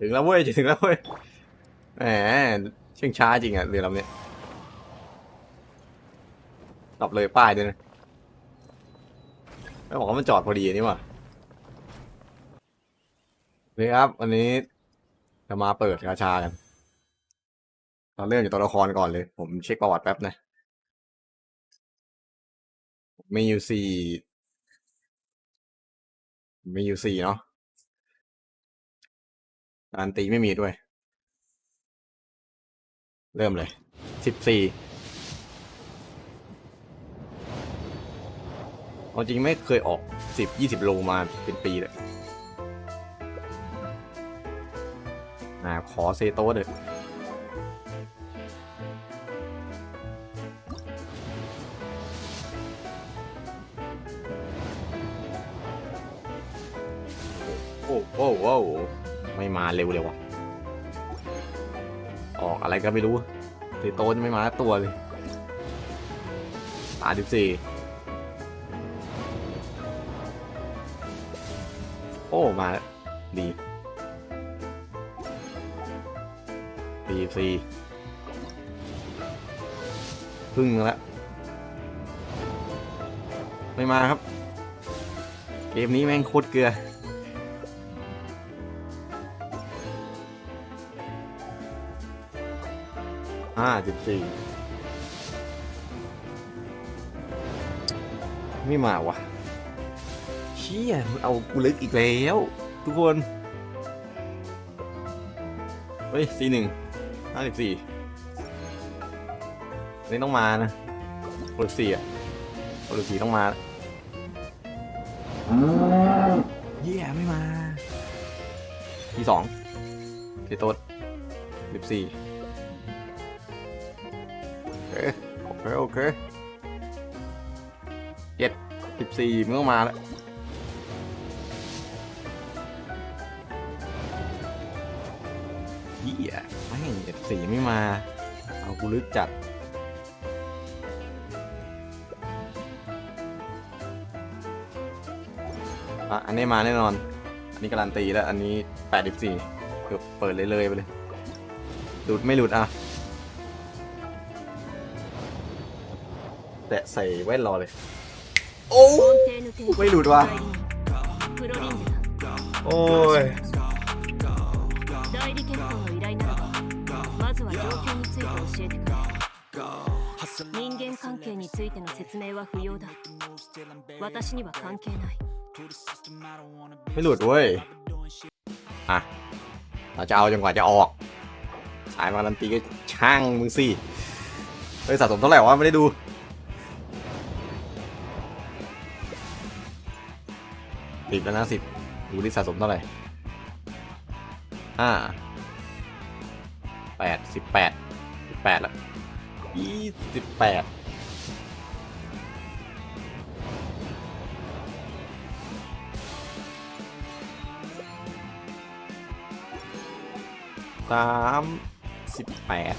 ถึงแล้วเว้ยจะถึงแล้วเว้ยแหมเชื่องช้าจริงอะเรือลำเนี้ยตอบเลยป้ายด้วยนะแล้วบอกว่ามันจอดพอดีนี่หว่านี่ครับ วันนี้จะมาเปิดกาชากันเราเริ่มจากตัวละครก่อนเลย ผมเช็คประวัติแป๊บนะ มีอยู่สี่มีอยู่สี่เนาะ การตีไม่มีด้วย เริ่มเลยสิบสี่เอาจริงไม่เคยออกสิบยี่สิบโลมาเป็นปีเลยอ่าขอเซโต้เลยโอ้โอ้โอ้ ไม่มาเร็วเลยวะออกอะไรก็ไม่รู้เซโต้จะไม่มาสักตัวเลยตาสิบสี่โอ้มาดีดีสี่พึ่งแล้วไม่มาครับ เกมนี้แม่งโคตรเกลือ ห้าสิบสี่ไม่มาวะเชี่ยมันเอากูลึกอีกแล้ว ทุกคน เฮ้ยสี่หนึ่งห้าสิบสี่นี่ต้องมานะโปรสี่อะโปรสี่ต้องมาเยี่ยไม่มาที่สองที่โต๊ดสิบสี่ โอเคโอเค โอเคเจ็ดสิบสี่มันต้องมาแล้วเหี้ยไม่เจ็ดสี่ไม่มา เอากูลึกจัดอะอันนี้มาแน่นอน อันนี้การันตีแล้ว อันนี้แปดสิบสี่เกือบเปิดเลยเลยไปเลย หลุดไม่หลุดอะ แตะใส่แว่นรอเลย โอ้ ไม่หลุดว่ะ โอ้ย 代理結婚の依頼ならばまずは状況について教えてくれ人間関係についての説明は不要だ私には関係ない ไม่หลุดเว้ย อ่ะ เราจะเอาจนกว่าจะออก สายมาการันตีก็ช่างมึงสิเฮ้ยสะสมเท่าไหร่วะไม่ได้ดู สิบแล้วนะสิบดูที่สะสมเท่าไหร่ห้าแปดสิบแปดสิบแปดละยี่สิบแปดสามสิบแปด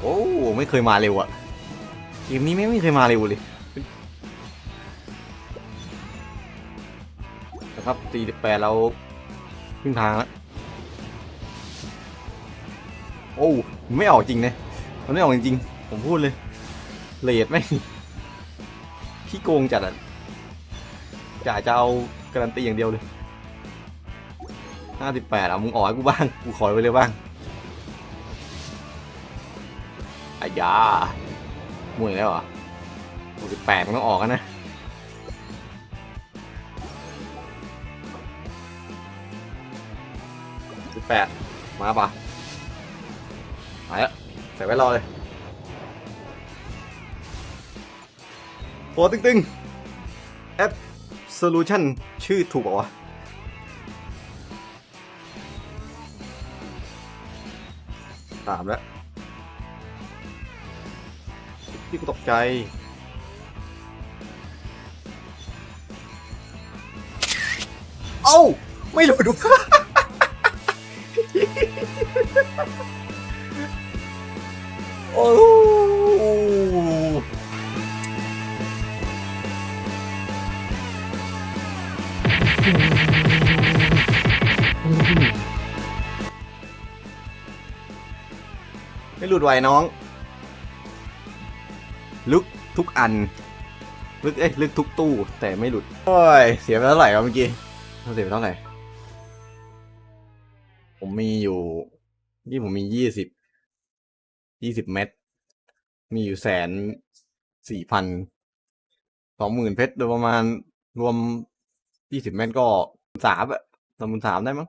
โอ้ ไม่เคยมาเร็วอะเกมนี้ไม่ไม่เคยมาเร็วเลย นะครับ48เราครึ่งทางแล้วโอ้ไม่ออกจริงนะมันไม่ออกจริงๆผมพูดเลยเลดไม่พี่โกงจัดอะจะจะเอาการันตีอย่างเดียวเลย 58อะมึงออกให้กูบ้าง กูขอไว้เลยบ้างอายาหมวยแล้วเหรอ68มันต้องออกกันนะ สิบแปดมาปะมาแล้วใส่ไว้รอเลยโปรตึงๆแอป solution ชื่อถูกป่าวะสามแล้วที่กูตกใจเอ้า ไม่รู้ดู โอ้ไม่หลุดไหวน้อง ลึกทุกอัน ลึกเอ้ยลึกทุกตู้ แต่ไม่หลุด โอ้ย เสียไปเท่าไหร่ครับเมื่อกี้เสียไปเท่าไหร่ ผมมีอยู่ นี่ผมมียี่สิบ ยี่สิบเม็ด มีอยู่แสนสี่พัน สองหมื่นเพชรโดยประมาณรวมยี่สิบเม็ดก็สามอะสองหมื่นสามได้มั้ง